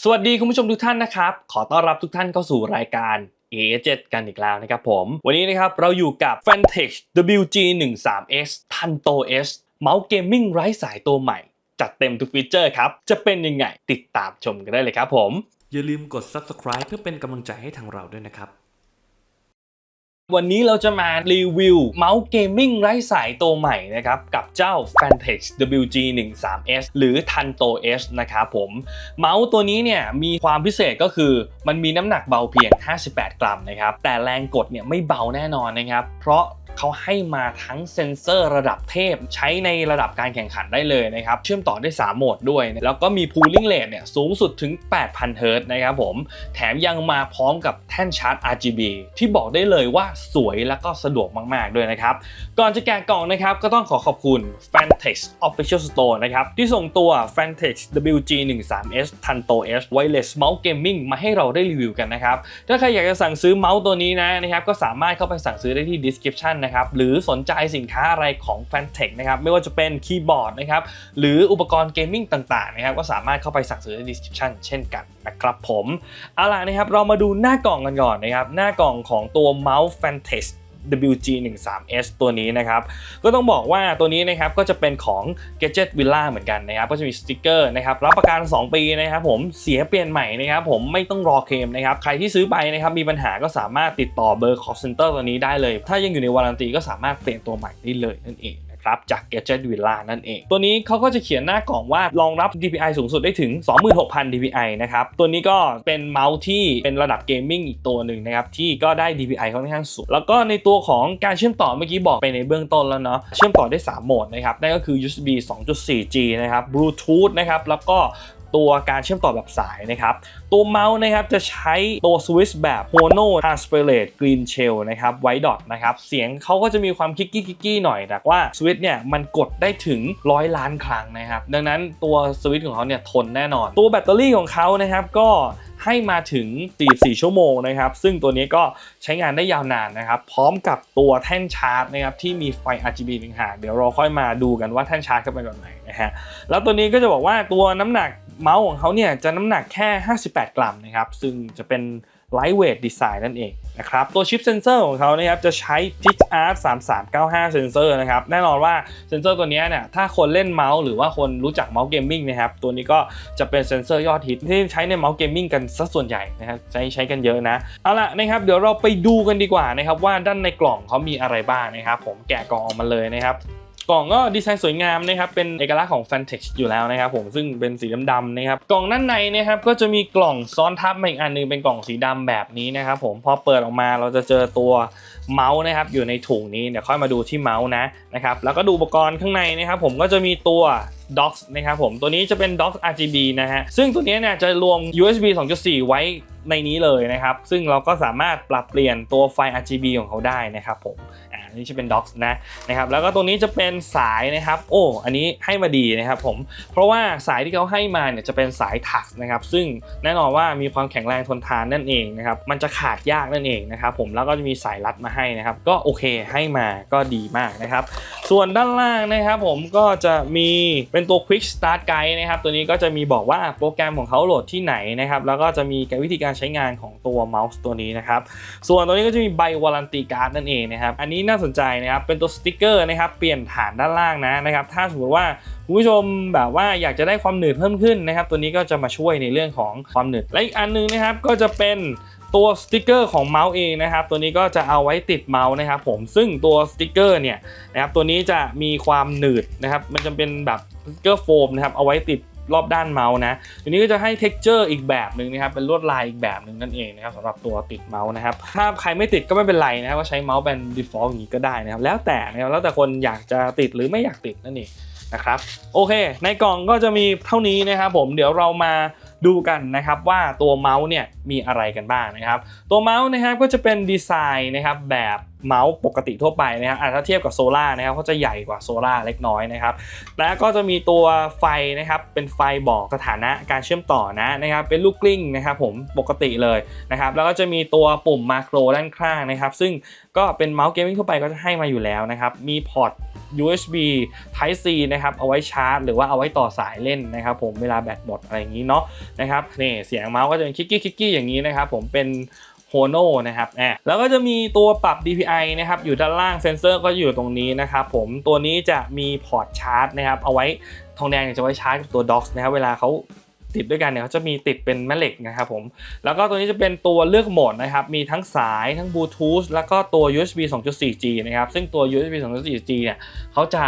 สวัสดีคุณผู้ชมทุกท่านนะครับ ขอต้อนรับทุกท่านเข้าสู่รายการ A7 กันอีกแล้วนะครับผม วันนี้นะครับเราอยู่กับ Fantech WG13S Tanto S เมาส์เกมมิ่งไร้สายตัวใหม่ จัดเต็มทุกฟีเจอร์ครับ จะเป็นยังไงติดตามชมกันได้เลยครับผม อย่าลืมกด subscribe เพื่อเป็นกำลังใจให้ทางเราด้วยนะครับ วันนี้เราจะมารีวิวเมาส์เกมมิ่งไร้สายตัวใหม่นะครับ กับเจ้า Fantech WG13S หรือ Tanto S นะครับผม เมาส์ตัวนี้เนี่ยมีความพิเศษก็คือมันมีน้ำหนักเบาเพียง 58 กรัมนะครับ แต่แรงกดเนี่ยไม่เบาแน่นอนนะครับ เพราะ เขาให้มาทั้งเซ็นเซอร์ระดับเทพใช้ในระดับการแข่งขันได้เลยนะครับ เชื่อมต่อได้ 3 โหมดด้วย แล้วก็มี cooling rate เนี่ยสูงสุดถึง 8,000 เฮิร์ตนะครับผม แถมยังมาพร้อมกับแท่นชาร์จ RGB ที่บอกได้เลยว่าสวยแล้วก็สะดวกมาก ๆ ด้วยนะครับ ก่อนจะแกะกล่องนะครับก็ต้องขอขอบคุณ Fantex Official Store นะครับที่ส่งตัว Fantex WG13S Tanto S Wireless Mouse Gaming มาให้เราได้รีวิวกันนะครับถ้าใครอยากจะสั่งซื้อเมาส์ตัวนี้นะนะครับก็สามารถเข้าไปสั่งซื้อได้ที่ description นะครับหรือสนใจสินค้าอะไรของ Fantex นะครับไม่ว่าจะเป็นคีย์บอร์ดนะครับหรืออุปกรณ์เกมมิ่งต่างๆนะครับก็สามารถเข้าไปสั่งซื้อใน description เช่นกันนะครับผมเอาล่ะนะครับเรามาดูหน้ากล่องกันก่อนนะครับหน้ากล่องของตัวเมาส์ Fantex WG13S ตัวนี้นะครับ ก็ต้องบอกว่าตัวนี้นะครับก็จะเป็นของ Gadget Villa เหมือนกันนะครับ ก็จะมีสติกเกอร์นะครับรับประกัน 2 ปีนะครับผมเสียเปลี่ยนใหม่นะครับผมไม่ต้องรอเคลมนะครับ ใครที่ซื้อไปนะครับมีปัญหาก็สามารถติดต่อเบอร์ call center ตัวนี้ได้เลย ถ้ายังอยู่ในวารันตีก็สามารถเปลี่ยนตัวใหม่ได้เลยนั่นเอง ครับจาก Gadget Villa นั่นเอง ตัวนี้เขาก็จะเขียนหน้ากล่องว่ารองรับ DPI สูงสุดได้ถึง 26,000 DPI นะครับ ตัวนี้ก็เป็นเมาส์ที่เป็นระดับเกมมิ่งอีกตัวหนึ่งนะครับ ที่ก็ได้ DPI ค่อนข้างสูง แล้วก็ในตัวของการเชื่อมต่อเมื่อกี้บอกไปในเบื้องต้นแล้วเนาะเชื่อมต่อได้ 3 โหมดนะครับนั่นก็คือ USB 2.4G นะครับ Bluetooth นะครับแล้วก็ ตัวการเชื่อมต่อแบบสายนะครับ ตัวเมาส์นะครับจะใช้ตัวสวิตช์แบบ Hono Aspirate Green Shell นะครับ White Dot นะครับเสียงเขาก็จะมีความคิกกี้คิกกี้หน่อยแต่ว่าสวิตช์เนี่ยมันกดได้ถึง100ล้านครั้งนะครับ ดังนั้นตัวสวิตช์ของเขาเนี่ยทนแน่นอน ตัวแบตเตอรี่ของเขานะครับก็ให้มาถึง 44 ชั่วโมงนะครับ ซึ่งตัวนี้ก็ใช้งานได้ยาวนานนะครับ พร้อมกับตัวแท่นชาร์จนะครับที่มีไฟ RGB ต่างหากเดี๋ยวเราค่อยมาดูกันว่าแท่นชาร์จเขาเป็นแบบไหนนะฮะ แล้วตัวนี้ก็จะบอกว่าตัวน้ำหนัก เมาส์ของเขาเนี่ยจะน้ำหนักแค่ 58 กรัมนะครับ ซึ่งจะเป็น lightweight design นั่นเองนะครับตัวชิปเซนเซอร์ของเขานะครับจะใช้ PixArt 3395 เซนเซอร์นะครับแน่นอนว่าเซนเซอร์ตัวนี้เนี่ยถ้าคนเล่นเมาส์หรือว่าคนรู้จักเมาส์เกมมิ่งนะครับตัวนี้ก็จะเป็นเซนเซอร์ยอดฮิตที่ใช้ในเมาส์เกมมิ่งกันซะส่วนใหญ่นะครับใช้ใช้กันเยอะนะเอาล่ะนะครับเดี๋ยวเราไปดูกันดีกว่านะครับว่าด้านในกล่องเขามีอะไรบ้างนะครับผมแกะกล่องออกมาเลยนะครับ กล่องก็ดีไซน์สวยงามนะครับเป็นเอกลักษณ์ของ Fantex อยู่แล้วนะครับผมซึ่งเป็นสีดำๆนะครับกล่องด้านในนะครับก็จะมีกล่องซ้อนทับมาอีกอันหนึงเป็นกล่องสีดำแบบนี้นะครับผมพอเปิดออกมาเราจะเจอตัวเมาส์นะครับอยู่ในถุงนี้เดี๋ยวค่อยมาดูที่เมาส์นะนะครับแล้วก็ดูอุปกรณ์ข้างในนะครับผมก็จะมีตัว Docs นะครับผมตัวนี้จะเป็น Docs RGB นะฮะซึ่งตัวนี้เนี่ยจะรวม USB 2.4 ไว้ ในนี้เลยนะครับ ซึ่งเราก็สามารถปรับเปลี่ยนตัวไฟ RGB ของเขาได้นะครับผมอ่าอันนี้จะเป็น Docs นะนะครับ แล้วก็ตรงนี้จะเป็นสายนะครับ โอ้อันนี้ให้มาดีนะครับผม เพราะว่าสายที่เขาให้มาเนี่ยจะเป็นสายถักนะครับ ซึ่งแน่นอนว่ามีความแข็งแรงทนทานนั่นเองนะครับ มันจะขาดยากนั่นเองนะครับผมแล้วก็จะมีสายรัดมาให้นะครับ ก็โอเคให้มาก็ดีมากนะครับ ส่วนด้านล่างนะครับผมก็จะมีเป็นตัว Quick Start Guide นะครับ ตัวนี้ก็จะมีบอกว่าโปรแกรมของเขาโหลดที่ไหนนะครับ แล้วก็จะมีวิธีการใช้งานของตัวเมาส์ตัวนี้นะครับ ส่วนตัวนี้ก็จะมีใบวารันตีการ์ดนั่นเองนะครับ อันนี้น่าสนใจนะครับ เป็นตัวสติกเกอร์นะครับ เปลี่ยนฐานด้านล่างนะนะครับ ถ้าสมมติว่าคุณผู้ชมแบบว่าอยากจะได้ความหนืดเพิ่มขึ้นนะครับ ตัวนี้ก็จะมาช่วยในเรื่องของความหนืด และอีกอันหนึงนะครับ ก็จะเป็นตัวสติกเกอร์ของเมาส์เองนะครับ ตัวนี้ก็จะเอาไว้ติดเมาส์นะครับผมซึ่งตัวสติกเกอร์เนี่ยนะครับตัวนี้จะมีความหนืดนะครับ มันจะเป็นแบบสติกเกอร์โฟมนะครับเอาไว้ติด รอบด้านเมาส์นะตัวนี้ก็จะให้ t e x t อร์อีกแบบหนึ่งนะครับเป็นลวดลายอีกแบบหนึ่งนั่นเองนะครับสำหรับตัวติดเมาส์นะครับถ้าใครไม่ติดก็ไม่เป็นไรนะครับก็ใช้เมาส์เป็น default อย่างนี้ก็ได้นะครับแล้วแต่นะครับแล้วแต่คนอยากจะติดหรือไม่อยากติดนั่นเองนะครับโอเค ในกล่องก็จะมีเท่านี้นะครับผมเดี๋ยวเรามาดูกันนะครับว่าตัวเมาส์เนี่ยมีอะไรกันบ้างนะครับ ตัวเมาส์นะครับก็จะเป็นดีไซน์นะครับแบบ เมาส์ปกติทั่วไปนะครับถ้าเทียบกับโซล่านะครับเขาจะใหญ่กว่าโซล่าเล็กน้อยนะครับ แล้วก็จะมีตัวไฟนะครับ เป็นไฟบอกสถานะการเชื่อมต่อนะนะครับ เป็นลูกกลิ้งนะครับผมปกติเลยนะครับ แล้วก็จะมีตัวปุ่มมาโครด้านข้างนะครับ ซึ่งก็เป็นเมาส์เกมมิ่งทั่วไปก็จะให้มาอยู่แล้วนะครับ มีพอร์ต USB Type C นะครับเอาไว้ชาร์จ หรือว่าเอาไว้ต่อสายเล่นนะครับ ผมเวลาแบตหมดอะไรอย่างนี้เนาะนะครับนี่เสียงเมาส์ก็จะเป็นคิกกี้คิกกี้อย่างนี้นะครับ ผมเป็น โฮโนนะครับอะแล้วก็จะมีตัวปรับ DPI นะครับอยู่ด้านล่างเซนเซอร์ก็อยู่ตรงนี้นะครับผมตัวนี้จะมีพอร์ตชาร์จนะครับเอาไว้ทองแดงจะไว้ชาร์จกับตัว Docs นะครับเวลาเขาติดด้วยกันเนี่ยเขาจะมีติดเป็นแม่เหล็กนะครับผม แล้วก็ตัวนี้จะเป็นตัวเลือกโหมดนะครับ มีทั้งสายทั้งบลูทูธแล้วก็ตัว USB 2.4G นะครับ ซึ่งตัว USB 2.4G เนี่ยเขาจะ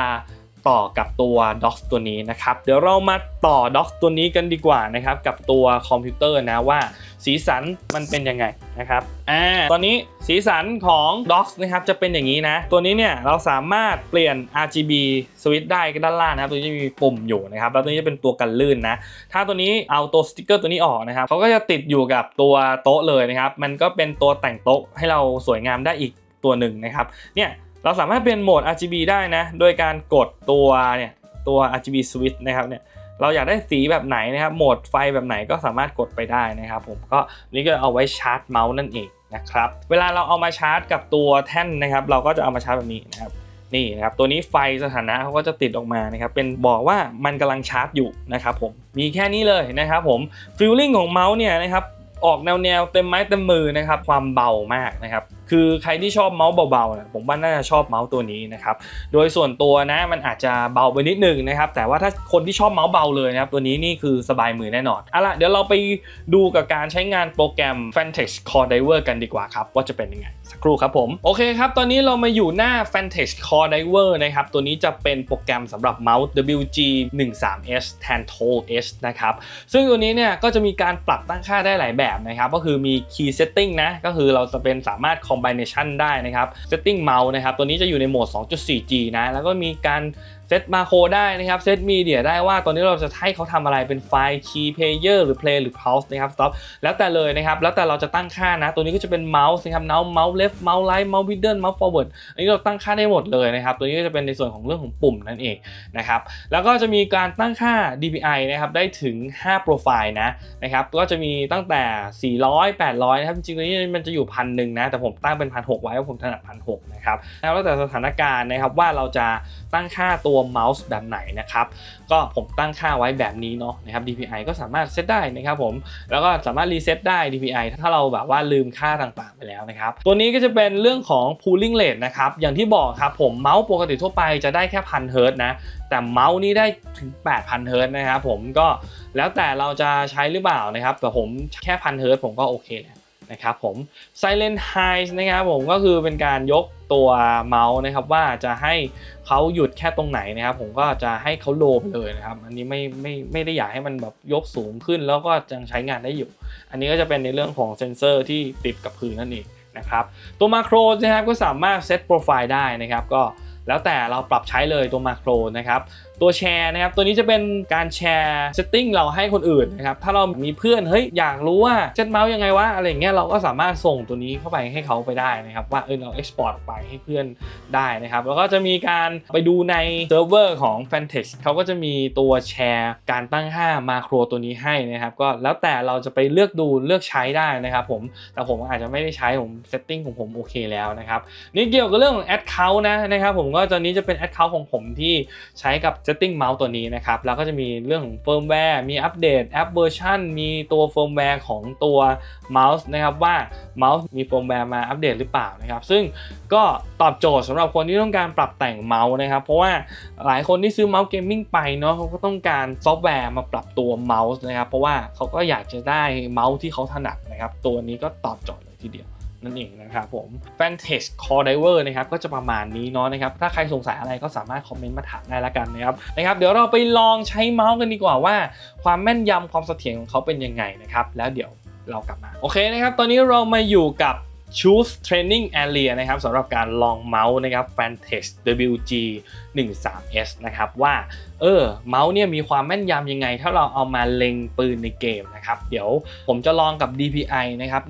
ต่อกับตัว Docs ตัวนี้นะครับ เดี๋ยวเรามาต่อ Docs ตัวนี้กันดีกว่านะครับกับตัวคอมพิวเตอร์นะว่าสีสันมันเป็นยังไงนะครับอ่าตอนนี้สีสันของ Docs นะครับจะเป็นอย่างนี้นะ ตัวนี้เนี่ยเราสามารถเปลี่ยน RGB switch ได้ด้านล่างนะครับตัวนี้จะมีปุ่มอยู่นะครับแล้วตัวนี้จะเป็นตัวกันลื่นนะถ้าตัวนี้เอาตัวสติกเกอร์ตัวนี้ออกนะครับเขาก็จะติดอยู่กับตัวโต๊ะเลยนะครับมันก็เป็นตัวแต่งโต๊ะให้เราสวยงามได้อีกตัวหนึ่งนะครับเนี่ย เราสามารถเปลี่ยนโหมด RGB ได้นะ โดยการกดตัวเนี่ยตัว RGB switch นะครับเนี่ยเราอยากได้สีแบบไหนนะครับ โหมดไฟแบบไหนก็สามารถกดไปได้นะครับผมก็นี่ก็เอาไว้ชาร์จเมาส์นั่นเองนะครับ เวลาเราเอามาชาร์จกับตัวแท่นนะครับ เราก็จะเอามาชาร์จแบบนี้นะครับนี่นะครับตัวนี้ไฟสถานะเขาก็จะติดออกมานะครับเป็นบอกว่ามันกำลังชาร์จอยู่นะครับผมมีแค่นี้เลยนะครับผมฟิลลิ่งของเมาส์เนี่ยนะครับออกแนวแนวเต็มไม้เต็มมือนะครับความเบามากนะครับคือใครที่ชอบเมาส์เบาๆนี่ยผมว่าน่าจะชอบเมาส์ตัวนี้นะครับโดยส่วนตัวนะมันอาจจะเบาไปนิดนึงนะครับแต่ว่าถ้าคนที่ชอบเมาส์เบาเลยนะครับตัวนี้นี่คือสบายมือแน่นอนเอาล่ะเดี๋ยวเราไปดูกับการใช้งานโปรแกรม Fantex Core Diver กันดีกว่าครับว่าจะเป็นยังไงสักครู่ครับผมโอเคครับตอนนี้เรามาอยู่หน้า Fantex Core Diver นะครับตัวนี้จะเป็นโปรแกรมสำหรับเมาส์ WG 1 3 S Tanto S นะครับซึ่งตัวนี้เนี่ยก็จะมีการปรับตั้งค่าได้หลายแบบนะครับก็คือมี Key Setting นะก็คือเราจะเป็นสามารถ Combination ได้นะครับ Setting Mouse นะครับตัวนี้จะอยู่ในโหมด 2.4G นะแล้วก็มีการเซตมาโครได้นะครับเซตมีเดียได้ว่าตอนนี้เราจะให้เขาทำอะไรเป็นไฟล์ Key Player หรือ Play หรือ Pause นะครับ Stop แล้วแต่เลยนะครับแล้วแต่เราจะตั้งค่านะ ตัวนี้ก็จะเป็นเมาส์นะครับเมาส์เมาส์ left เมาส์ right เมาส์ middle เมาส์ forward อันนี้เราตั้งค่าได้หมดเลยนะครับตัวนี้ก็จะเป็นในส่วนของเรื่องของปุ่มนั่นเองนะครับแล้วก็จะมีการตั้งค่า DPI นะครับได้ถึง 5 โปรไฟล์นะนะครับก็จะมีตั้งแต่ 400 800 นะครับจริงๆตัวนี้มันจะอยู่พันหนึ่งนะแต่ผมตั้งเป็นพันหไว้เพราะผมถนัดพันหนะครับแล้วแต่สถานการณ์นะครับว่าเราจะตั้งค่าตัววเมาส์แบบไหนนะครับ ก็ผมตั้งค่าไว้แบบนี้เนาะนะครับ DPI ก็สามารถเซตได้นะครับผม แล้วก็สามารถรีเซ็ตได้ DPI ถ้าเราแบบว่าลืมค่าต่างๆไปแล้วนะครับ ตัวนี้ก็จะเป็นเรื่องของ cooling rate นะครับ อย่างที่บอกครับผมเมาส์ปกติทั่วไปจะได้แค่พันเฮิร์ตนะ แต่เมาส์นี่ได้ถึง 8,000เฮิร์ตนะครับผมก็แล้วแต่เราจะใช้หรือเปล่านะครับ แต่ผมแค่พันเฮิร์ตผมก็โอเคแล้ว นะครับผม Silent High นะครับผมก็คือเป็นการยกตัวเมาส์นะครับว่าจะให้เขาหยุดแค่ตรงไหนนะครับ ผมก็จะให้เขาโลไปเลยนะครับ อันนี้ไม่ไม่ไม่ได้อยากให้มันแบบยกสูงขึ้นแล้วก็ยังใช้งานได้อยู่ อันนี้ก็จะเป็นในเรื่องของเซ็นเซอร์ที่ติดกับพื้นนั่นเองนะครับตัวมาโครนะครับก็สามารถเซตโปรไฟล์ได้นะครับก็แล้วแต่เราปรับใช้เลยตัวมาโครนะครับตัวแชร์นะครับ ตัวนี้จะเป็นการแชร์เซตติ้งเราให้คนอื่นนะครับ ถ้าเรามีเพื่อน เฮ้ย อยากรู้ว่าเซตเมาส์ยังไงวะ อะไรเงี้ย เราก็สามารถส่งตัวนี้เข้าไปให้เขาไปได้นะครับ ว่า เออ เรา export ออกไปให้เพื่อนได้นะครับ แล้วก็จะมีการไปดูในเซิร์ฟเวอร์ของ Fantex เขาก็จะมีตัวแชร์ การตั้งค่ามาโครตัวนี้ให้นะครับ ก็แล้วแต่เราจะไปเลือกดูเลือกใช้ได้นะครับผม แต่ผมอาจจะไม่ได้ใช้ ผมเซตติ้งของผมโอเคแล้วนะครับ นี่เกี่ยวกับเรื่องของ Account นะนะครับ ผมก็ตอนนี้จะเป็น Account ของผมที่ใช้กับ Setting Mouse ตัวนี้นะครับ แล้วก็จะมีเรื่องของเฟิร์มแวร์ มีอัปเดตแอปเวอร์ชันมีตัวเฟิร์มแวร์ของตัวเมาส์นะครับว่าเมาส์มีเฟิร์มแวร์มาอัปเดตหรือเปล่านะครับ ซึ่งก็ตอบโจทย์สำหรับคนที่ต้องการปรับแต่งเมาส์นะครับ เพราะว่าหลายคนที่ซื้อเมาส์เกมมิ่งไปเนาะเขาก็ต้องการซอฟต์แวร์มาปรับตัวเมาส์นะครับ เพราะว่าเขาก็อยากจะได้เมาส์ที่เขาถนัดนะครับ ตัวนี้ก็ตอบโจทย์เลยทีเดียว นั่นเองนะครับผม Fantex Core Diver นะครับก็จะประมาณนี้เนาะนะครับถ้าใครสงสัยอะไรก็สามารถคอมเมนต์มาถามได้ละกันนะครับนะครับเดี๋ยวเราไปลองใช้เมาส์กันดีกว่าว่า ความแม่นยำความเสถียรของเขาเป็นยังไงนะครับแล้วเดี๋ยวเรากลับมาโอเคนะครับตอนนี้เรามาอยู่กับ Choose Training Area นะครับสำหรับการลองเมาส์นะครับ Fantex WG 13S นะครับว่าเออเมาส์เนี่ยมีความแม่นยำยังไง ถ้าเราเอามาเล็งปืนในเกมนะครับเดี๋ยวผมจะลองกับ DPI นะครับ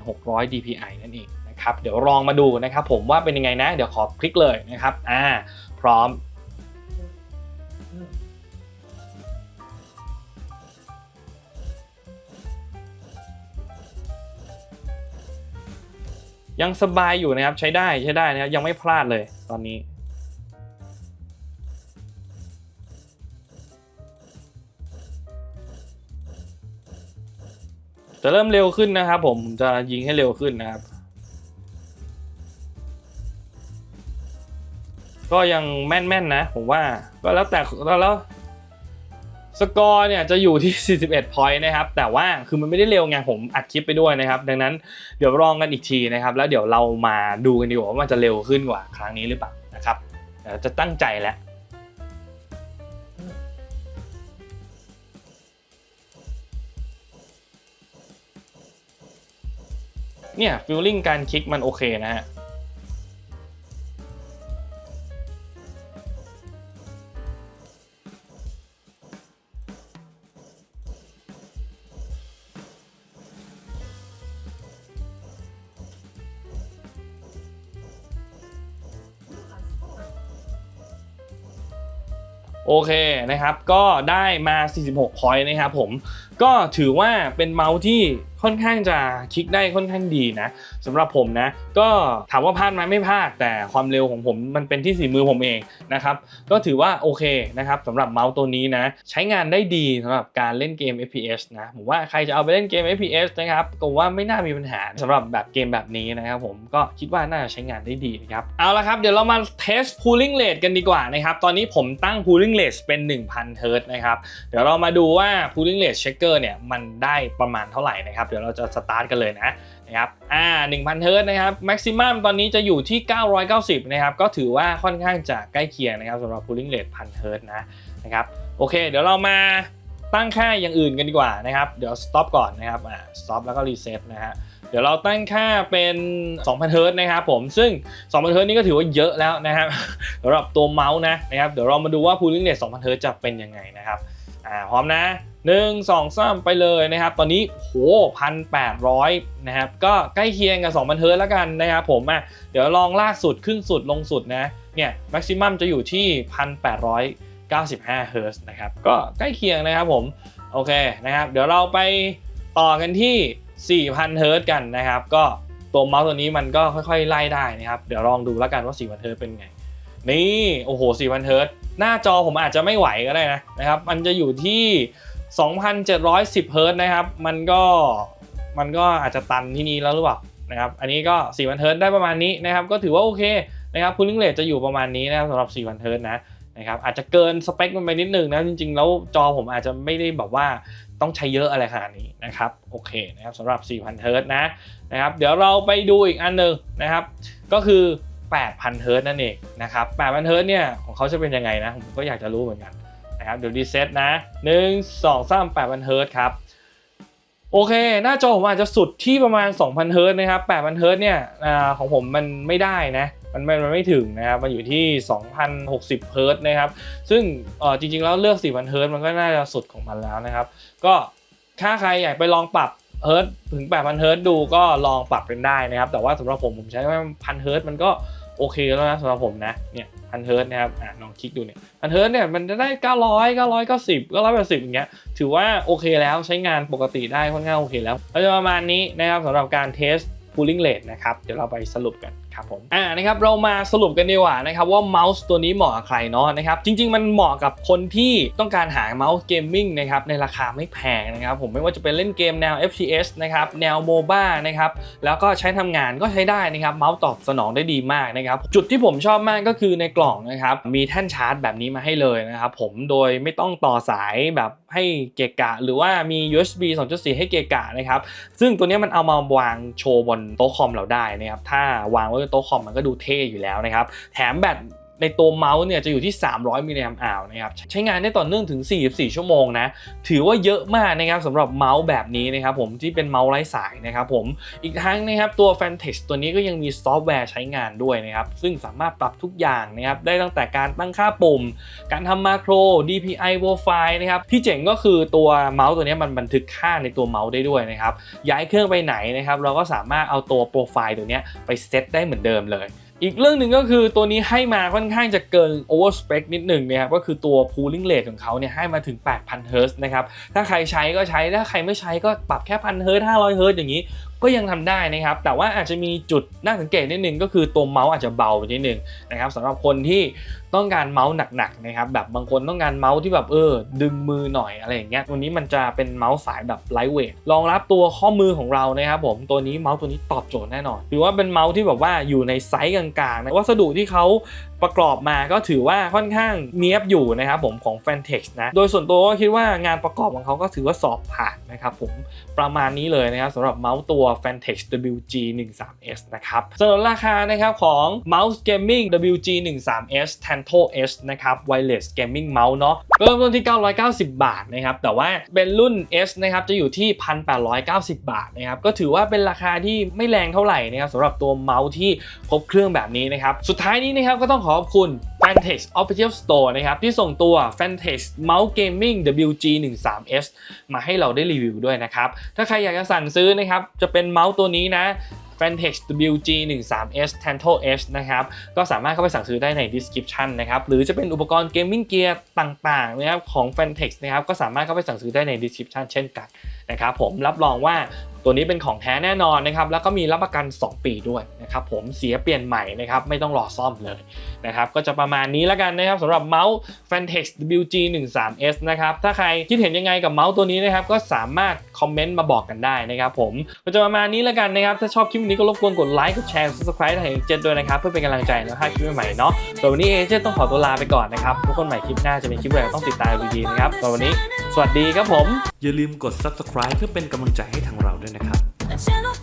1,600 DPI นั่นเองนะนะครับเดี๋ยวลองมาดูนะครับผมว่าเป็นยังไงนะ เดี๋ยวขอคลิกเลยนะครับอ่าพร้อม ยังสบายอยู่นะครับใช้ได้ใช้ได้นะครับยังไม่พลาดเลยตอนนี้ จะเริ่มเร็วขึ้นนะครับผมจะยิงให้เร็วขึ้นนะครับ ก็ยังแม่นๆนะ ผมว่าก็แล้วแต่แล้ว สกอร์เนี่ยจะอยู่ที่ 41 point นะครับ แต่ว่าคือมันไม่ได้เร็วไงผมอัดคลิปไปด้วยนะครับ ดังนั้นเดี๋ยวลองกันอีกทีนะครับ แล้วเดี๋ยวเรามาดูกันดีกว่าว่ามันจะเร็วขึ้นกว่าครั้งนี้หรือเปล่านะครับจะตั้งใจแล้วเนี่ยฟิลลิ่งการคลิกมันโอเคนะฮะ โอเคนะครับ ก็ได้มา 46 point นะครับผม ก็ถือว่าเป็นเมาส์ที่ ค่อนข้างจะคลิกได้ค่อนข้างดีนะสำหรับผมนะ ก็ถามว่าพลาดไหมไม่พลาด แต่ความเร็วของผมมันเป็นที่สีมือผมเองนะครับก็ถือว่าโอเคนะครับสำหรับเมาส์ตัวนี้นะ ใช้งานได้ดีสำหรับการเล่นเกม FPS นะผมว่าใครจะเอาไปเล่นเกม FPS นะครับก็ว่าไม่น่ามีปัญหาสำหรับแบบเกมแบบนี้นะครับผมก็คิดว่าน่าจะใช้งานได้ดีนะครับเอาละครับเดี๋ยวเรามาเทส cooling rate กันดีกว่านะครับตอนนี้ผมตั้ง cooling rate เป็น 1,000 Hz นะครับเดี๋ยวเรามาดูว่า cooling rate checker เนี่ยมันได้ประมาณเท่าไหร่นะครับเดี๋ยวเราจะสตาร์ทกันเลยนะนะครับอ่า1,000 Hz นะครับ maximum ตอนนี้จะอยู่ที่ 990 นะครับ ก็ถือว่าค่อนข้างจะใกล้เคียงนะครับสำหรับ cooling rate 1,000 Hz นะนะครับโอเค เดี๋ยวเรามาตั้งค่าอย่างอื่นกันดีกว่านะครับเดี๋ยว stop ก่อนนะครับอ่า stop แล้วก็ reset นะฮะเดี๋ยวเราตั้งค่าเป็น 2,000 เฮิร์ตนะครับผม ซึ่ง 2,000 เฮิร์ตนี่ก็ถือว่าเยอะแล้วนะครับสำหรับตัวเมาส์นะนะครับ เดี๋ยวเรามาดูว่า cooling rate 2,000 เฮิร์ตจะเป็นยังไงนะครับ อ่าพร้อมนะ1 2 3ไปเลยนะครับ ตอนนี้โห1,800นะครับ ก็ใกล้เคียงกับ2,000เฮิร์แล้วกันนะครับผมอะเดี๋ยวลองลากสุดขึ้นสุดลงสุดนะ เนี่ย maximum จะอยู่ที่1,895เฮิร์ตนะครับ ก็ใกล้เคียงนะครับผม โอเคนะครับ เดี๋ยวเราไปต่อกันที่ 4,000 เฮิร์ตกันนะครับ ก็ตัวเมาส์ตัวนี้มันก็ค่อยๆ ไล่ได้นะครับ เดี๋ยวลองดูแล้วกันว่า 4,000 เฮิร์ตเป็นไง นี่ โอ้โห 4,000 เฮิร์ต หน้าจอผมอาจจะไม่ไหวก็ได้นะนะครับ มันจะอยู่ที่ 2,710เฮิร์ตนะครับ มันก็มันก็อาจจะตันที่นี้แล้วหรือเปล่านะครับ อันนี้ก็4,000เฮิร์ตได้ประมาณนี้นะครับ ก็ถือว่าโอเคนะครับ cooling rate จะอยู่ประมาณนี้นะครับสำหรับ4,000เฮิร์ตนะนะครับอาจจะเกินสเปคมันไปนิดนึงนะจริง ๆ แล้วจอผมอาจจะไม่ได้แบบว่าต้องใช้เยอะอะไรขนาดนี้นะครับโอเคนะครับสำหรับ 4,000 เฮิร์ตนะนะครับเดี๋ยวเราไปดูอีกอันหนึ่งนะครับ ก็คือ 8,000เฮิร์ตนั่นเองนะครับ8,000เฮิร์ตเนี่ยของเขาจะเป็นยังไงนะ ผมก็อยากจะรู้เหมือนกันนะครับเดี๋ยวรีเซ็ตนะ 1 2 3 8,000เฮิร์ตครับโอเค หน้าจอผมอาจจะสุดที่ประมาณ 2,000เฮิร์ตนะครับ8,000เฮิร์ตเนี่ยอของผมมันไม่ได้นะมันไม่มันไม่ถึงนะครับ มันอยู่ที่ 2,060เฮิร์ตนะครับ ซึ่งจริงๆ แล้วเลือก 4,000เฮิร์ตมันก็น่าจะสุดของมันแล้วนะครับ ก็ถ้าใครอยากไปลองปรับเฮิร์ตถึง 8,000เฮิร์ตดูก็ลองปรับกันได้นะครับ แต่ว่าสำหรับผมผมใช้ว่พันเฮิร์ตมันก็ โอเคแล้วนะสำหรับผมนะเนี่ยพันเฮิร์ตนะครับอะลองคลิกดูเนี่ยพันเฮิร์ตเนี่ยมันจะได้ 900 990 980อย่างเงี้ยถือว่าโอเคแล้วใช้งานปกติได้ค่อนข้างโอเคแล้วก็จะประมาณนี้นะครับสำหรับการเทส cooling rate นะครับเดี๋ยวเราไปสรุปกัน ครับผมอ่านะครับเรามาสรุปกันดีกว่านะครับว่าเมาส์ตัวนี้เหมาะกับใครเนาะนะครับจริง ๆ มันเหมาะกับคนที่ต้องการหาเมาส์เกมมิ่งนะครับในราคาไม่แพงนะครับผมไม่ว่าจะเป็นเล่นเกมแนว FPS นะครับแนวโมบ้านะครับแล้วก็ใช้ทำงานก็ใช้ได้นะครับเมาส์ตอบสนองได้ดีมากนะครับจุดที่ผมชอบมากก็คือในกล่องนะครับมีแท่นชาร์จแบบนี้มาให้เลยนะครับผมโดยไม่ต้องต่อสายแบบให้เกะกะ หรือว่ามี USB 2.4 ให้เกะกะนะครับซึ่งตัวนี้มันเอามาวางโชว์บนโต๊ะคอมเราได้นะครับถ้าวางไว้โต๊ะคอมมันก็ดูเท่อยู่แล้วนะครับ แถมแบต ในตัวเมาส์เนี่ยจะอยู่ที่ 300 มิลลิแอมป์อาวนะครับใช้งานได้ต่อเนื่องถึง 44 ชั่วโมงนะถือว่าเยอะมากนะครับสำหรับเมาส์แบบนี้นะครับผมที่เป็นเมาส์ไร้สายนะครับผมอีกทั้งนะครับตัว f a n t e x ตัวนี้ก็ยังมีซอฟต์แวร์ใช้งานด้วยนะครับซึ่งสามารถปรับทุกอย่างนะครับได้ตั้งแต่การตั้งค่าปุ่ม การทำมาโคร DPI profile นะครับที่เจ๋งก็คือตัวเมาส์ตัวนี้มันบันทึกค่าในตัวเมาส์ได้ด้วยนะครับย้ายเครื่องไปไหนนะครับเราก็สามารถเอาตัวโปรไฟล์ตัวนี้ไปเซตได้เหมือนเดิมเลย อีกเรื่องหนึ่งก็คือตัวนี้ให้มาค่อนข้างจะเกินโอเวอร์สเปคนิดหนึ่งนะครับก็คือตัว pooling rate ของเขาเนี่ยให้มาถึง 8,000 เฮิร์ตนะครับ ถ้าใครใช้ก็ใช้ ถ้าใครไม่ใช้ก็ปรับแค่พันเฮิร์ตห้าร้อยเฮิร์ตอย่างนี้ ก็ยังทำได้นะครับ แต่ว่าอาจจะมีจุดน่าสังเกตนิดนึงก็คือตัวเมาส์อาจจะเบาไปนิดนึงนะครับสำหรับคนที่ต้องการเมาส์หนักๆนะครับแบบบางคนต้องการเมาส์ที่แบบเออ ดึงมือหน่อยอะไรอย่างเงี้ยตัวนี้มันจะเป็นเมาส์สายแบบไลท์เวทรองรับตัวข้อมือของเรานะครับผมตัวนี้เมาส์ตัวนี้ตอบโจทย์แน่นอนถือว่าเป็นเมาส์ที่แบบว่าอยู่ในไซส์กลางๆนะวัสดุที่เขาประกอบมาก็ถือว่าค่อนข้างเนียบอยู่นะครับผมของ f a n t e x นะโดยส่วนตัวก็คิดว่างานประกอบของเขาก็ถือว่าสอบผ่านนะครับผมประมาณนี้เลยนะครับสำหรับเมาส์ตัว Fantex WG 1 3 S นะครับสำหรับราคานะครับของ Mouse Gaming WG 1 3 S Tanto S นะครับ Wireless Gaming Mouse เนาะเริ่มต้นที่ 990 บาทนะครับแต่ว่าเป็นรุ่น S นะครับจะอยู่ที่ 1,890 บาทนะครับก็ถือว่าเป็นราคาที่ไม่แรงเท่าไหร่นะครับสำหรับตัวเมาส์ที่ครบเครื่องแบบนี้นะครับสุดท้ายนี้นะครับก็ต้องขอขอบคุณ Fantex Official Store นะครับ ที่ส่งตัว Fantex Mouse Gaming WG 1 3 S มาให้เราได้รีวิวด้วยนะครับ ถ้าใครอยากจะสั่งซื้อนะครับ จะเป็นเมาส์ตัวนี้นะ Fantex WG 1 3 S Tanto S นะครับ ก็สามารถเข้าไปสั่งซื้อได้ใน description นะครับ หรือจะเป็นอุปกรณ์เกมมิ่งเกียร์ต่างๆนะครับของ Fantex นะครับ ก็สามารถเข้าไปสั่งซื้อได้ใน description เช่นกันนะครับ ผมรับรองว่า ตัวนี้เป็นของแท้แน่นอนนะครับแล้วก็มีรับประกัน 2 ปีด้วยนะครับผมเสียเปลี่ยนใหม่นะครับไม่ต้องรอซ่อมเลยนะครับก็จะประมาณนี้แล้วกันนะครับสำหรับเมาส์ Fantex WG 1 3 S นะครับถ้าใครคิดเห็นยังไงกับเมาส์ตัวนี้นะครับก็สามารถคอมเมนต์มาบอกกันได้นะครับผมก็จะประมาณนี้แล้วกันนะครับถ้าชอบคลิปนี้ก็รบกวนกดไลค์กดแชร์ subscribe ให้เจนด้วยนะครับเพื่อเป็นกำลังใจนให้าคลิปใหม่ๆเนาะส่วนวันนี้เอเจนต้องขอตัวลาไปก่อนนะครับพบกันใหม่คลิปหน้าจะเป็นคลิปอะไรต้องติดตามดีๆนะครับสำหรับวันนี้ วัสดีครับผม อย่าลืมกด subscribe เพื่อเป็นกำลังใจให้ทางเราด้วยนะครับ Channel